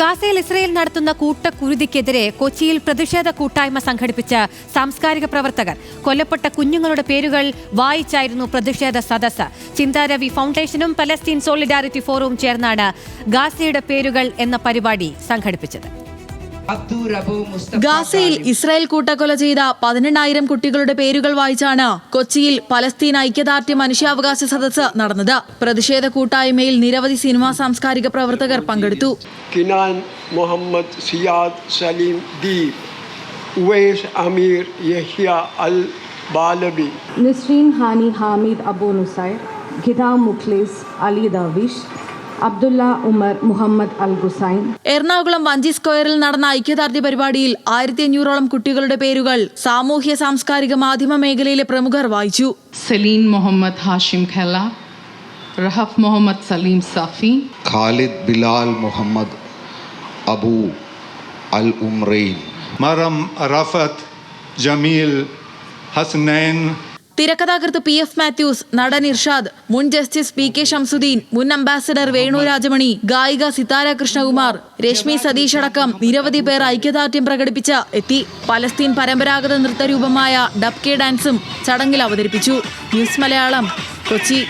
ഗാസയിൽ ഇസ്രയേൽ നടത്തുന്ന കൂട്ടക്കുരുതിക്കെതിരെ കൊച്ചിയിൽ പ്രതിഷേധ കൂട്ടായ്മ സംഘടിപ്പിച്ച സാംസ്കാരിക പ്രവർത്തകർ കൊല്ലപ്പെട്ട കുഞ്ഞുങ്ങളുടെ പേരുകൾ വായിച്ചായിരുന്നു പ്രതിഷേധ സദസ്സ്. ചിന്താരവി ഫൗണ്ടേഷനും പലസ്തീൻ സോളിഡാരിറ്റി ഫോറവും ചേർന്നാണ് ഗാസയുടെ പേരുകൾ എന്ന പരിപാടി സംഘടിപ്പിച്ചത്. ഗാസയിൽ ഇസ്രായേൽ കൂട്ടക്കൊല ചെയ്ത പതിനെണ്ണായിരം കുട്ടികളുടെ പേരുകൾ വായിച്ചാണ് കൊച്ചിയിൽ പലസ്തീൻ ഐക്യദാർഢ്യ മനുഷ്യാവകാശ സദസ് നടന്നത്. പ്രതിഷേധ കൂട്ടായ്മയിൽ നിരവധി സിനിമാ സാംസ്കാരിക പ്രവർത്തകർ പങ്കെടുത്തു. കിനാൻ മുഹമ്മദ് സിയാദ് സലീം ദീപ് ഉവൈസ് അമീർ യഹ്യ അൽ ബാലബി നസ്രീൻ ഹാനി ഹാമിദ് അബു നുസൈർ ഖിദാം മുഖ്ലിസ് അലി ദാവിഷ് അബ്ദുള്ള ഉമർ മുഹമ്മദ് അൽ ഗുസൈൻ. എറണാകുളം വഞ്ചി സ്ക്വയറിൽ നടന്ന ഐക്യദാർഢ്യ പരിപാടിയിൽ ആയിരത്തി അഞ്ഞൂറോളം കുട്ടികളുടെ പേരുകൾ സാമൂഹ്യ സാംസ്കാരിക മാധ്യമ മേഖലയിലെ പ്രമുഖർ വായിച്ചു. സലീൻ മുഹമ്മദ് ഹാഷിം ഖല റഹഫ് മുഹമ്മദ് സലീം സഫി ഖാലിദ് ബിലാൽ മുഹമ്മദ് അബു അൽ ഉംറൈൻ. മറം റഫത്ത് ജമീൽ ഹസ്നൈൻ തിരക്കഥാകൃത്ത് പി എഫ് മാത്യൂസ് നടൻ ഇർഷാദ് മുൻ ജസ്റ്റിസ് പി കെ ഷംസുദ്ദീൻ മുൻ അംബാസഡർ വേണു രാജമണി ഗായിക സിതാര കൃഷ്ണകുമാർ രശ്മി സതീഷ് അടക്കം നിരവധി പേർ ഐക്യദാർഢ്യം പ്രകടിപ്പിച്ച എത്തി പലസ്തീൻ പരമ്പരാഗത നൃത്തരൂപമായ ഡബ്കെ ഡാൻസും ചടങ്ങിൽ അവതരിപ്പിച്ചു. ന്യൂസ് മലയാളം കൊച്ചി.